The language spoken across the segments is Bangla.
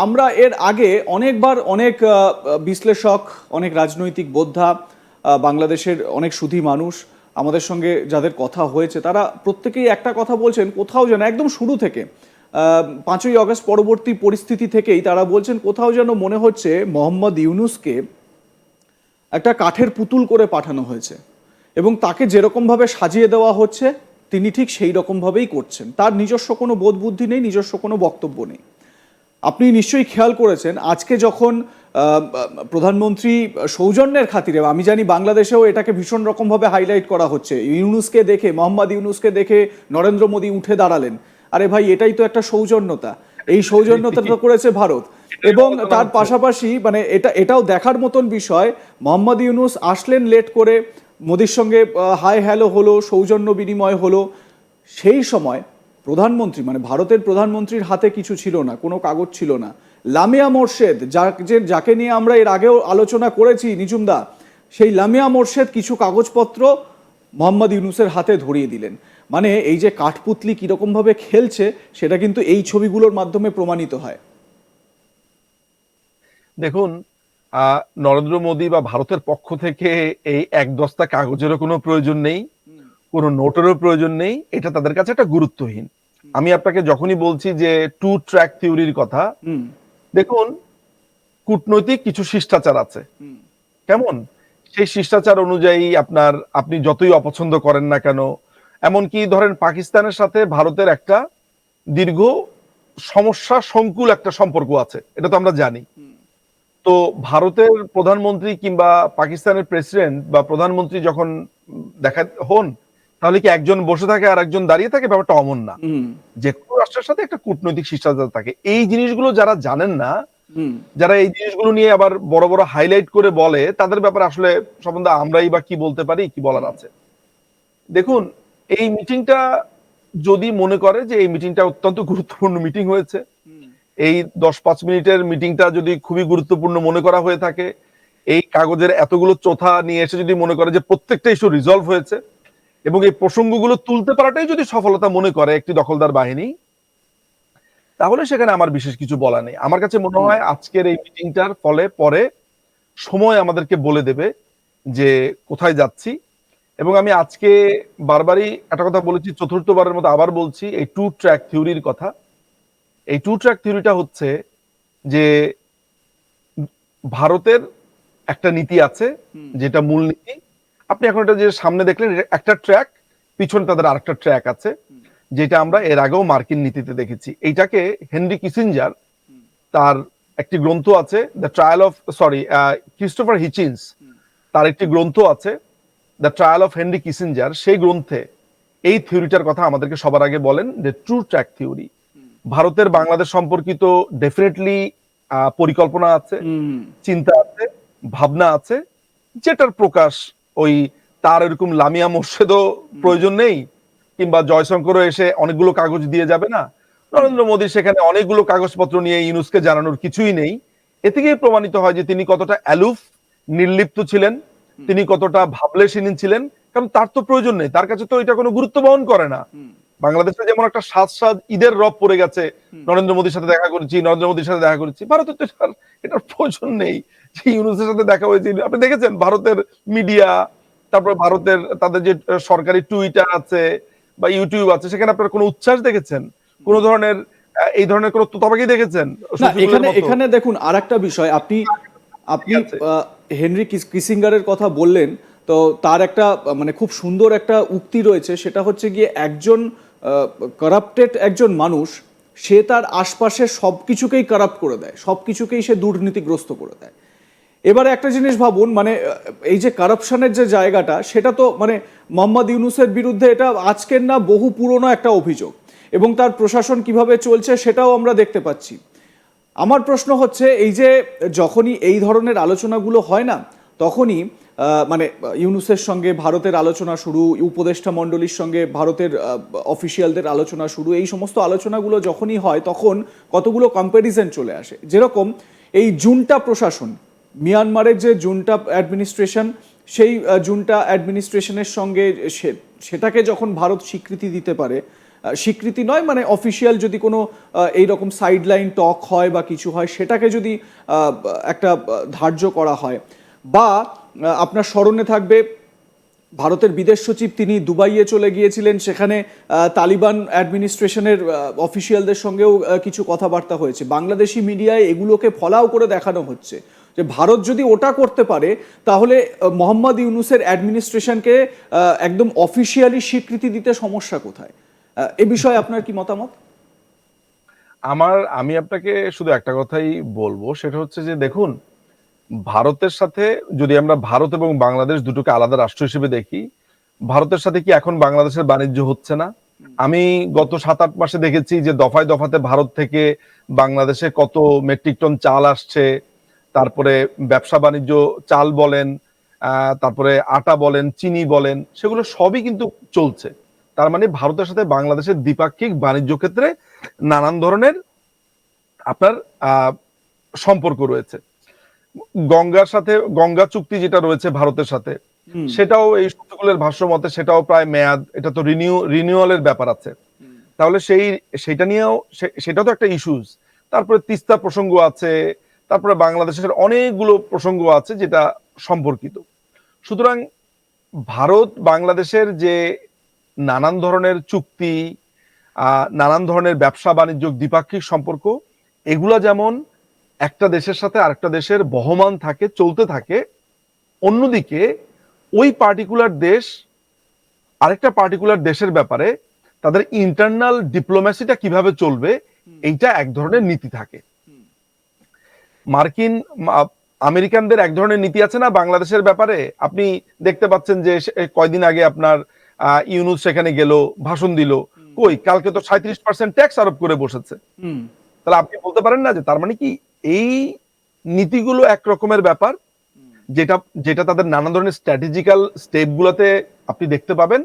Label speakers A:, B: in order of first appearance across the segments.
A: আমরা এর আগে অনেকবার অনেক বিশ্লেষক, অনেক রাজনৈতিক বোদ্ধা বাংলাদেশের অনেক সুধী মানুষ আমাদের সঙ্গে যাদের কথা হয়েছে, তারা প্রত্যেকেই একটা কথা বলছেন, কোথাও যেন একদম শুরু থেকে পাঁচই অগস্ট পরবর্তী পরিস্থিতি থেকেই তারা বলছেন, কোথাও যেন মনে হচ্ছে মোহাম্মদ ইউনুসকে একটা কাঠের পুতুল করে পাঠানো হয়েছে এবং তাকে যেরকমভাবে সাজিয়ে দেওয়া হচ্ছে, তিনি ঠিক সেই রকমভাবেই করছেন। তার নিজস্ব কোনো বোধ বুদ্ধি নেই, নিজস্ব কোনো বক্তব্য নেই। আপনি নিশ্চয়ই খেয়াল করেছেন, আজকে যখন প্রধানমন্ত্রী সৌজন্যের খাতিরে, আমি জানি বাংলাদেশেও এটাকে ভীষণ রকমভাবে হাইলাইট করা হচ্ছে, ইউনুসকে দেখে, মোহাম্মদ ইউনুসকে দেখে নরেন্দ্র মোদী উঠে দাঁড়ালেন। আরে ভাই, এটাই তো একটা সৌজন্যতা। এই সৌজন্যতাটা করেছে ভারত। এবং তার পাশাপাশি মানে এটা, এটাও দেখার মতন বিষয়, মোহাম্মদ ইউনুস আসলেন লেট করে, মোদির সঙ্গে হাই হ্যালো হলো, সৌজন্য বিনিময় হলো, সেই সময় প্রধানমন্ত্রী মানে ভারতের প্রধানমন্ত্রীর হাতে কিছু ছিল না কোনো কাগজ ছিল না। লামিয়া মোর্শেদ যা- যে- যাকে নিয়ে আমরা এর আগেও আলোচনা করেছি নিজুমদা সেই লামিয়া মোর্শেদ কিছু কাগজপত্র মোহাম্মদ ইউনুসের হাতে ধরিয়ে দিলেন। মানে এই যে কাঠপুতলি কীরকমভাবে খেলছে সেটা কিন্তু এই ছবিগুলোর মাধ্যমে প্রমাণিত হয়।
B: দেখুন আহ, নরেন্দ্র মোদী বা ভারতের পক্ষ থেকে এই এক দস্তা কাগজেরও কোনো প্রয়োজন নেই কোনো নোটেরও প্রয়োজন নেই এটা তাদের কাছে একটা গুরুত্বহীন। আমি আপনাকে যখনই বলছি যে টু ট্র্যাক থিওরির কথা দেখুন কূটনৈতিক কিছু শিষ্টাচার আছে। কেমন? সেই শিষ্টাচার অনুযায়ী আপনার আপনি যতই অপছন্দ করেন না কেন এমনকি ধরেন পাকিস্তানের সাথে ভারতের একটা দীর্ঘ সমস্যা সংকুল একটা সম্পর্ক আছে এটা তো আমরা জানি। তো ভারতের প্রধানমন্ত্রী কিংবা পাকিস্তানের প্রেসিডেন্ট বা প্রধানমন্ত্রী যখন দেখা হন তাহলে কি একজন বসে থাকে আর একজন দাঁড়িয়ে থাকে? ব্যাপারটা অমন না। যে কোনো রাষ্ট্রের সাথে একটা কূটনৈতিক শিষ্টাচার থাকে। এই জিনিসগুলো যারা জানেন না যারা এই জিনিসগুলো নিয়ে আবার বড় বড় হাইলাইট করে বলে তাদের ব্যাপারে আসলে সম্বন্ধে আমরাই বা কি বলতে পারি কি বলার আছে? দেখুন এই মিটিংটা যদি মনে করে যে এই মিটিংটা অত্যন্ত গুরুত্বপূর্ণ মিটিং হয়েছে এই দশ পাঁচ মিনিটের মিটিংটা যদি খুবই গুরুত্বপূর্ণ মনে করা হয়ে থাকে এই কাগজের এতগুলো চোথা নিয়ে এসে যদি মনে করে যে প্রত্যেকটা ইস্যু রিজলভ হয়েছে এবং এই প্রসঙ্গগুলো তুলতে পারাটাই যদি সফলতা মনে করে একটি দখলদার বাহিনী তাহলে সেখানে আমার বিশেষ কিছু বলা নেই। আমার কাছে মনে হয় আজকের এই মিটিংটার ফলে পরে সময় আমাদেরকে বলে দেবে যে কোথায় যাচ্ছি। এবং আমি আজকে বারবারই একটা কথা বলেছি চতুর্থবারের মতো আবার বলছি এই টু ট্র্যাক থিওরির কথা। এই টু ট্র্যাক থিওরিটা হচ্ছে যে ভারতের একটা নীতি আছে যেটা মূল নীতি আপনি এখন এটা যে সামনে দেখলেন একটা ট্র্যাক পিছনে তাদের আরেকটা ট্র্যাক আছে যেটা আমরা এর আগেও মার্কিন নীতিতে দেখেছি। এইটাকে হেনরি কিসিঞ্জার তার একটি গ্রন্থ আছে the trial of sorry Christopher Hitchens তার একটি গ্রন্থ আছে the trial of Henry Kissinger সেই গ্রন্থে এই থিওরিটার কথা আমাদেরকে সবার আগে বলেন যে ট্রু ট্র্যাক থিওরি ভারতের বাংলাদেশ সম্পর্কিত ডেফিনেটলি পরিকল্পনা আছে চিন্তা আছে ভাবনা আছে যেটার প্রকাশ ওই তার এরকম লামিয়া মোর্শেদও প্রয়োজন নেই কিংবা জয়শঙ্করও এসে অনেকগুলো কাগজ দিয়ে যাবে না? নরেন্দ্র মোদী সেখানে অনেকগুলো কাগজপত্র নিয়ে ইউনুসকে জানানোর কিছুই নেই। এ থেকেই প্রমাণিত হয় যে তিনি কতটা অ্যালুফ নির্লিপ্ত ছিলেন তিনি কতটা ভাবলেশীন ছিলেন কারণ তার তো প্রয়োজন নেই তার কাছে তো এটা কোনো গুরুত্ব বহন করে না। বাংলাদেশে যেমন একটা সাত সাত ঈদের রব পড়ে গেছে নরেন্দ্র মোদীর সাথে দেখা করেছি নরেন্দ্র মোদীর সাথে দেখা করেছি ভারতের তো এটার এটার প্রয়োজন নেই। যে ইউনুসের সাথে দেখা হয়েছে। আপনি দেখেছেন ভারতের মিডিয়া তারপর ভারতের তাদের যে সরকারি টুইটার আছে বা ইউটিউব আছে সেখানে আপনারা কোনো উচ্ছ্বাস দেখেছেন? কোন ধরনের এই ধরনের কোনো তোতাপাকি দেখেছেন?
A: এখানে এখানে দেখুন আর একটা বিষয় আপনি আপনি হেনরি কিসিঙ্গারের কথা বললেন তো তার একটা মানে খুব সুন্দর একটা উক্তি রয়েছে সেটা হচ্ছে গিয়ে একজন কারাপ্টেড একজন মানুষ সে তার আশপাশের সব কিছুকেই কারাপ্ট করে দেয় সব কিছুকেই সে দুর্নীতিগ্রস্ত করে দেয়। এবারে একটা জিনিস ভাবুন মানে এই যে কারাপশনের যে জায়গাটা, সেটা তো মানে মোহাম্মদ ইউনুসের বিরুদ্ধে এটা আজকের না বহু পুরনো একটা অভিযোগ। এবং তার প্রশাসন কীভাবে চলছে সেটাও আমরা দেখতে পাচ্ছি। আমার প্রশ্ন হচ্ছে, এই যে যখনই এই ধরনের আলোচনাগুলো হয় না, তখনই মানে ইউনুসের সঙ্গে ভারতের আলোচনা শুরু, উপদেষ্টা মণ্ডলীর সঙ্গে ভারতের অফিসিয়ালদের আলোচনা শুরু, এই সমস্ত আলোচনাগুলো যখনই হয়, তখন কতগুলো কম্প্যারিজন চলে আসে। যেরকম এই জুনটা প্রশাসন মিয়ানমারের যে জুনটা অ্যাডমিনিস্ট্রেশন সেই জুনটা অ্যাডমিনিস্ট্রেশনের সঙ্গে সেটাকে যখন ভারত স্বীকৃতি দিতে পারে স্বীকৃতি নয় মানে অফিসিয়াল যদি কোনো এই রকম সাইডলাইন টক হয় বা কিছু হয়, সেটাকে যদি একটা ধার্য করা হয়, বা আপনার স্মরণে থাকবে, ভারতের বিদেশ সচিব তিনি দুবাইয়ে চলে গিয়েছিলেন, সেখানে তালিবান অ্যাডমিনিস্ট্রেশনের অফিসিয়ালদের সঙ্গেও কিছু কথাবার্তা হয়েছে। বাংলাদেশি মিডিয়ায় এগুলোকে ফলাও করে দেখানো হচ্ছে। যে ভারত যদি ওটা করতে পারে, তাহলে মোহাম্মদ ইউনুসের অ্যাডমিনিস্ট্রেশনকে একদম অফিসিয়ালি স্বীকৃতি দিতে সমস্যা কোথায়? এ বিষয়ে আপনার কি মতামত?
B: আমার, আমি আপনাকে শুধু একটা কথাই বলব, সেটা হচ্ছে যে দেখুন, ভারতের সাথে যদি আমরা ভারত এবং বাংলাদেশ দুটোকে আলাদা রাষ্ট্র হিসেবে দেখি, ভারতের সাথে কি এখন বাংলাদেশের বাণিজ্য হচ্ছে না? আমি গত সাত আট মাসে দেখেছি যে দফায় দফাতে ভারত থেকে বাংলাদেশে কত মেট্রিক টন চাল আসছে তারপরে ব্যবসা বাণিজ্য চাল বলেন আহ, তারপরে আটা বলেন চিনি বলেন সেগুলো সবই কিন্তু চলছে। তার মানে ভারতের সাথে বাংলাদেশের দ্বিপাক্ষিক বাণিজ্য ক্ষেত্রে নানান ধরনের আপনার সম্পর্ক রয়েছে। গঙ্গার সাথে গঙ্গা চুক্তি যেটা রয়েছে ভারতের সাথে সেটাও এই সূত্রগুলোর ভাষ্য মতে সেটাও প্রায় মেয়াদ এটা তো রিনিউ রিনিউয়ালের ব্যাপার আছে। তাহলে সেই সেটা নিয়েও সেটা তো একটা ইস্যুস তারপরে তিস্তা প্রসঙ্গ আছে তারপরে বাংলাদেশের অনেকগুলো প্রসঙ্গ আছে যেটা সম্পর্কিত। সুতরাং ভারত বাংলাদেশের যে নানান ধরনের চুক্তি নানান ধরনের ব্যবসা বাণিজ্য দ্বিপাক্ষিক সম্পর্ক এগুলা যেমন একটা দেশের সাথে আরেকটা দেশের বহমান থাকে চলতে থাকে অন্যদিকে ওই পার্টিকুলার দেশ আরেকটা পার্টিকুলার দেশের ব্যাপারে তাদের ইন্টারনাল ডিপ্লোম্যাসিটা কীভাবে চলবে এইটা এক ধরনের নীতি থাকে। মার্কিন আমেরিকানদের এক ধরনের নীতি আছে না বাংলাদেশের ব্যাপারে? আপনি দেখতে পাচ্ছেন যে কয়দিন আগে আপনার ইউনুস সেখানে গেল ভাষণ দিল। কই? কালকে তো সাঁত্রিশ পার্সেন্ট ট্যাক্স আরোপ করে বসেছে। তাহলে আপনি বলতে পারেন না যে তার মানে কি? এই নীতিগুলো এক রকমের ব্যাপার যেটা যেটা তাদের নানা ধরনের স্ট্র্যাটেজিক্যাল স্টেপ গুলোতে আপনি দেখতে পাবেন।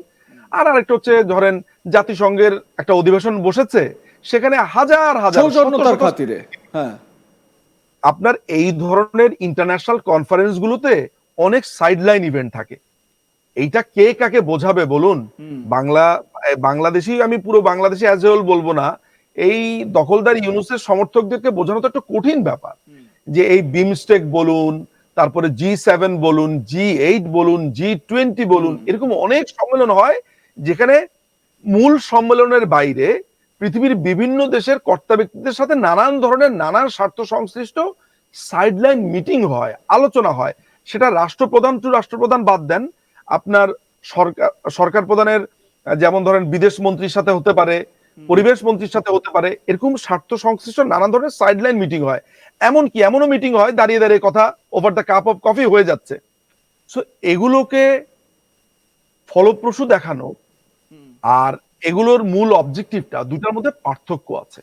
B: আর আরেকটা হচ্ছে ধরেন জাতিসংঘের একটা অধিবেশন বসেছে সেখানে হাজার হাজার
A: খাতিরে হ্যাঁ।
B: আপনার এই ধরনের ইন্টারন্যাশনাল কনফারেন্স গুলোতে অনেক সাইডলাইন ইভেন্ট থাকে। এইটা কে কাকে বোঝাবে বলুন? বাংলা বাংলাদেশি আমি পুরো বাংলাদেশি অ্যাজ এ বলব না। এই দখলদার ইউনুসের সমর্থকদেরকে বোঝানো তো একটা কঠিন ব্যাপার। যে এই বিমস্টেক বলুন তারপরে জি সেভেন বলুন জি এইট বলুন জি টোয়েন্টি বলুন এরকম অনেক সম্মেলন হয় যেখানে মূল সম্মেলনের বাইরে পৃথিবীর বিভিন্ন দেশের কর্তা ব্যক্তিদের সাথে নানান ধরনের নানান স্বার্থ সংশ্লিষ্ট সাইডলাইন মিটিং হয় আলোচনা হয়। সেটা রাষ্ট্রপ্রধান টু রাষ্ট্রপ্রধান বাদ দেন। আপনার সরকার সরকার প্রধানের যেমন ধরেন বিদেশ মন্ত্রীর সাথে হতে পারে পরিবেশ মন্ত্রীর সাথে হতে পারে এরকম স্বার্থ সংশ্লিষ্ট নানান ধরনের সাইডলাইন মিটিং হয়। এমন কি এমনও মিটিং হয় দাঁড়িয়ে দাঁড়িয়ে কথা over the cup of coffee হয়ে যাচ্ছে। সো এগুলোকে ফলপ্রসূ দেখানো আর এগুলোর মূল অবজেক্টিভটা দুটার মধ্যে পার্থক্য আছে।